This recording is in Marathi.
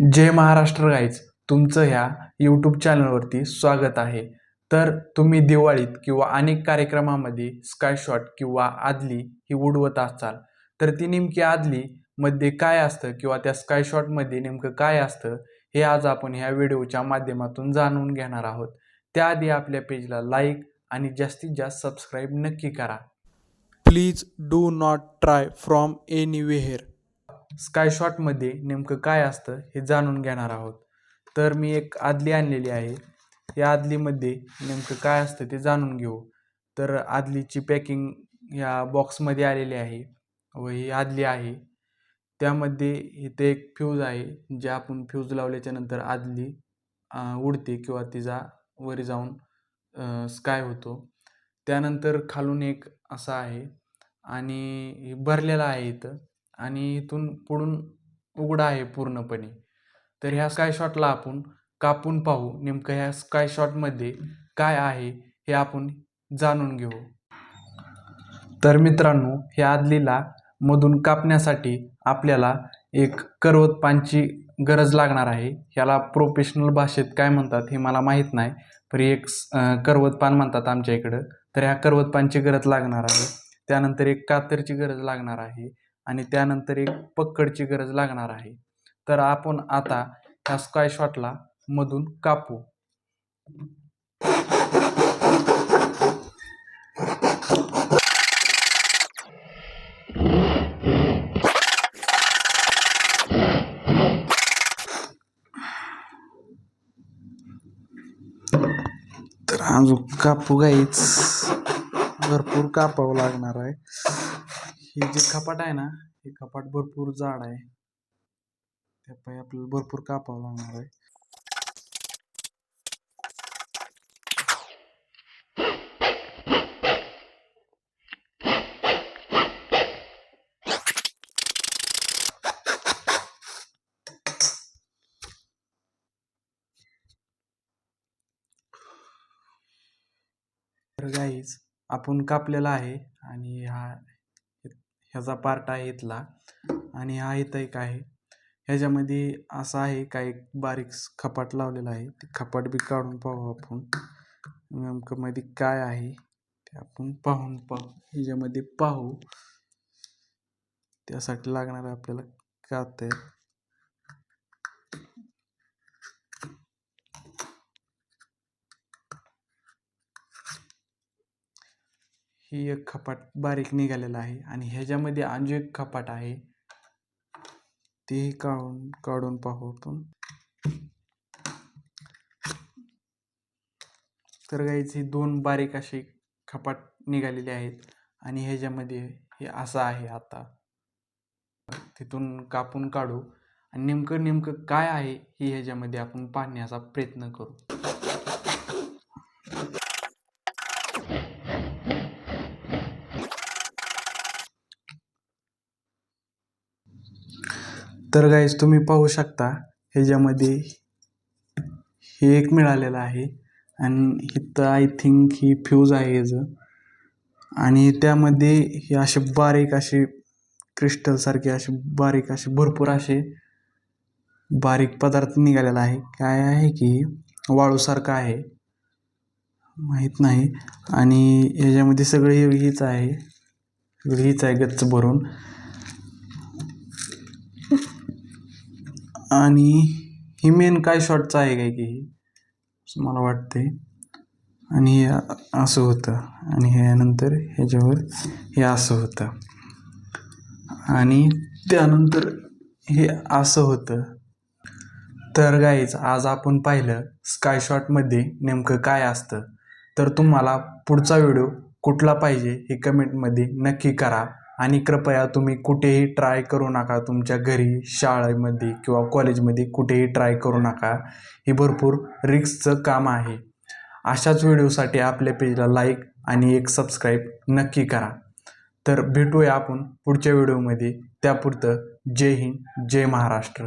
जय महाराष्ट्र गाईज तुमचं ह्या यूट्यूब चॅनलवरती स्वागत आहे. तर तुम्ही दिवाळीत किंवा अनेक कार्यक्रमामध्ये स्कायशॉट किंवा आदली ही उडवत असाल. तर ती नेमकी आदली मध्ये काय असतं किंवा त्या स्कायशॉटमध्ये नेमकं काय असतं हे आज आपण ह्या व्हिडिओच्या माध्यमातून जाणून घेणार आहोत. त्याआधी आपल्या पेजला लाईक आणि जास्तीत जास्त सबस्क्राईब नक्की करा. Please do not try from anywhere स्कायशॉटमध्ये नेमकं काय असतं हे जाणून घेणार आहोत. तर मी एक आदली आणलेली आहे. या आदलीमध्ये नेमकं काय असतं ते जाणून घेऊ. तर आदलीची पॅकिंग ह्या बॉक्समध्ये आलेली आहे व ही आदली आहे. त्यामध्ये इथे एक फ्यूज आहे जे आपण फ्यूज लावल्याच्या नंतर आदली उडते किंवा तिचा वर जाऊन स्काय होतो. त्यानंतर खालून एक असा आहे आणि भरलेला आहे इथं. आणि इथून पुढून उघडा आहे पूर्णपणे. तर ह्या स्काय शॉटला आपण कापून पाहू नेमकं ह्या स्काय शॉटमध्ये काय आहे हे आपण जाणून घेऊ. तर मित्रांनो ह्या आदलीला मधून कापण्यासाठी आपल्याला एक करवतपानची गरज लागणार आहे. ह्याला प्रोफेशनल भाषेत काय म्हणतात हे मला माहीत नाही पण एक अं, करवतपान म्हणतात आमच्या इकडं. तर ह्या करवतपानची गरज लागणार आहे. त्यानंतर एक कातरची गरज लागणार आहे. आणि त्यानंतर एक पक्कडची गरज लागणार आहे. तर आपण आता ह्या स्काय शॉटला मधून कापू. तर अजून कापू गाईच भरपूर कापावं लागणार आहे. हे जे कपाट आहे ना हे कपाट भरपूर जाड आहे. त्यापायी आपल्याला भरपूर कापावं लागणार आहे. तर गाईज आपण कापलेला आहे आणि हा ह्याचा पार्ट आहे इथला. आणि हा इथं एक आहे. ह्याच्यामध्ये असं आहे का एक बारीक खपाट लावलेला आहे. ते खपाट बी काढून पाहू आपण. नेमकं मध्ये काय आहे ते आपण पाहून पाहू. ह्याच्यामध्ये पाहू. त्यासाठी लागणार आपल्याला आपल्याला काते ही एक खपाट बारीक निघालेला आहे आणि ह्याच्यामध्ये आणखी एक खपाट आहे. तेही काढून काढून पाहू आपण. तर गाईज ही दोन बारीक असे खपाट निघालेले आहेत आणि ह्याच्यामध्ये हे असं आहे आता. तिथून कापून काढू आणि नेमकं नेमकं काय आहे हे ह्याच्यामध्ये आपण पाहण्याचा प्रयत्न करू. तर गाईज तुम्ही पाहू शकता ह्याच्यामध्ये हे एक मिळालेलं आहे. आणि इथं आय थिंक ही फ्यूज आहे ह्याचं. आणि त्यामध्ये हे असे बारीक असे क्रिस्टलसारखे असे बारीक असे भरपूर असे बारीक पदार्थ निघालेला आहे. काय आहे की वाळूसारखं आहे. माहीत नाही. आणि ह्याच्यामध्ये सगळे हे हीच आहे. हीच आहे गच्च भरून. आणि ही मेन काय शॉटचं आहे काय की असं मला वाटते. आणि हे असं होतं. आणि ह्यानंतर ह्याच्यावर हे असं होतं. आणि त्यानंतर हे असं होतं. तर गाईज आज आपण पाहिलं स्काय शॉटमध्ये नेमकं काय असतं. तर तुम्हाला पुढचा व्हिडिओ कुठला पाहिजे हे कमेंटमध्ये नक्की करा. आणि कृपया तुम्ही कुठेही ट्राय करू नका. तुमच्या घरी शाळेमध्ये किंवा कॉलेजमध्ये कुठेही ट्राय करू नका. हे भरपूर रिक्सचं काम आहे. अशाच व्हिडिओसाठी आपल्या पेजला लाईक आणि एक सबस्क्राईब नक्की करा. तर भेटूया आपण पुढच्या व्हिडिओमध्ये त्यापुरतं जय हिंद जय महाराष्ट्र.